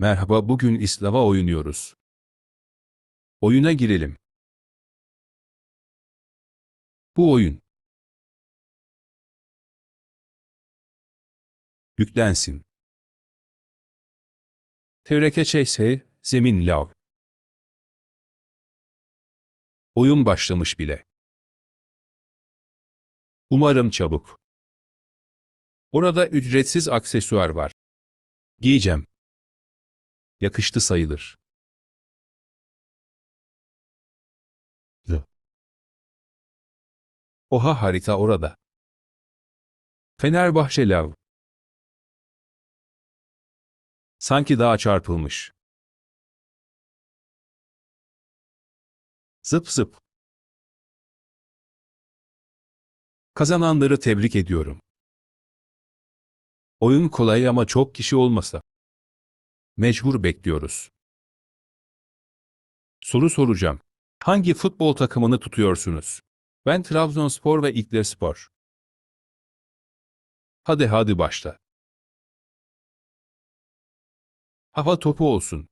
Merhaba bugün İslava oynuyoruz. Oyuna girelim. Bu oyun. Yüklensin. TRKÇS, zemin lav. Oyun başlamış bile. Umarım çabuk. Orada ücretsiz aksesuar var. Giyeceğim. Yakıştı sayılır. Oha harita orada. Fenerbahçe lav. Sanki daha çarpılmış. Zıp zıp. Kazananları tebrik ediyorum. Oyun kolay ama çok kişi olmasa. Mecbur bekliyoruz. Soru soracağım. Hangi futbol takımını tutuyorsunuz? Ben Trabzonspor ve İklerspor. Hadi hadi başla. Hava topu olsun.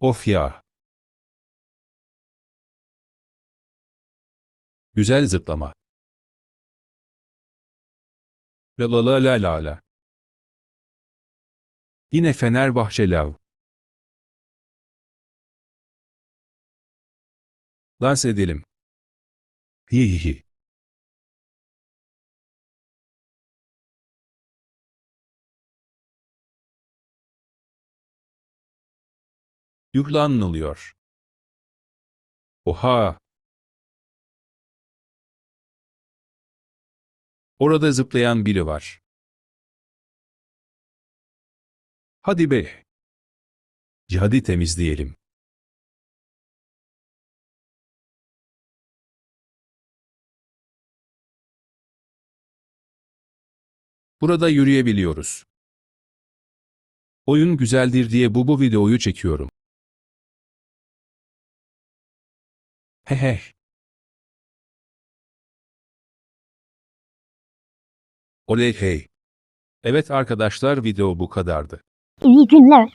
Of ya. Güzel zıplama. La la la la la la. Yine Fenerbahçe lav. Dans edelim. Hi hi hi. Yüklanılıyor. Oha! Orada zıplayan biri var. Hadi be. Hadi temizleyelim. Burada yürüyebiliyoruz. Oyun güzeldir diye bu bu videoyu çekiyorum. Hehe. Oley hey. Evet arkadaşlar video bu kadardı. 이위익 은?